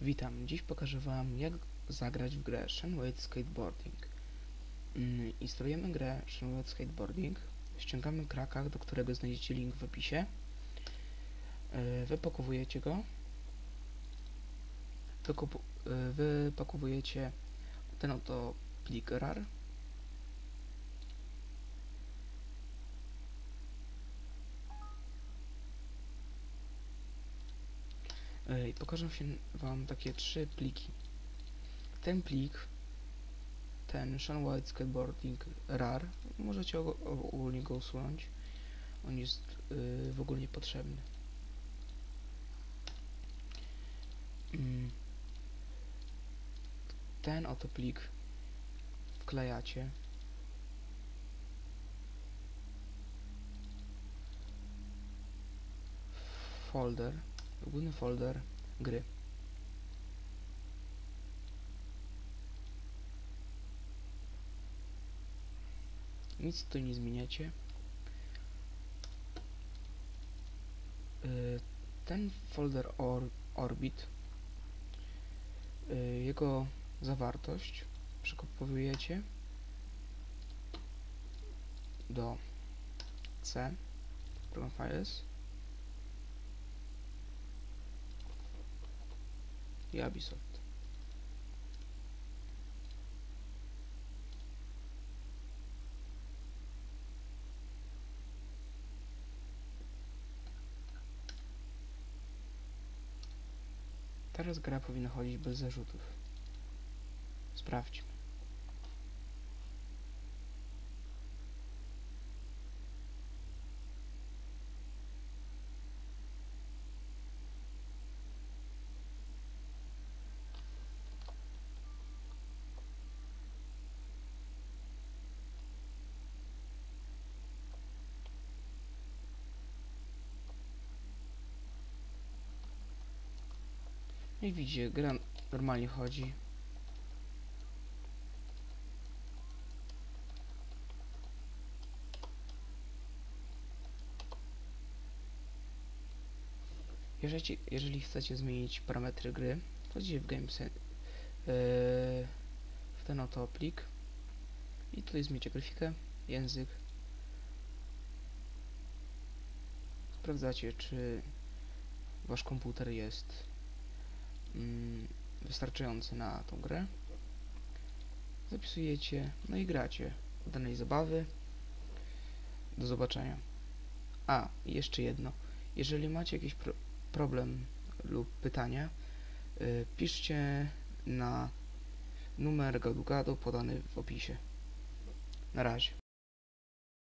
Witam, dziś pokażę Wam jak zagrać w grę Shenwade Skateboarding. Mm, Instalujemy grę Shenwade Skateboarding, ściągamy kraka, do którego znajdziecie link w opisie, Yy, wypakowujecie go, yy, wypakowujecie ten oto plik RAR, i pokażę się Wam takie trzy pliki. Ten plik, ten Sean White Skateboarding RAR, możecie ogólnie go usunąć. On jest yy, w ogóle niepotrzebny. Mm. Ten oto plik wklejacie. Folder, ogólny folder gry. Nic tu nie zmieniacie. Y, Ten folder or, Orbit, y, jego zawartość przekopujecie do C, program files Teraz gra powinna chodzić bez zarzutów. Sprawdźmy. No i widzicie, gra normalnie chodzi. Jeżeli, jeżeli chcecie zmienić parametry gry, wchodzicie w Games yy, w ten oto plik i tutaj zmienicie grafikę, język. Sprawdzacie, czy wasz komputer jest wystarczający na tą grę. Zapisujecie, no i gracie danej zabawy. Do zobaczenia. A, jeszcze jedno. Jeżeli macie jakiś pro problem lub pytania, y, piszcie na numer gadu podany w opisie. Na razie.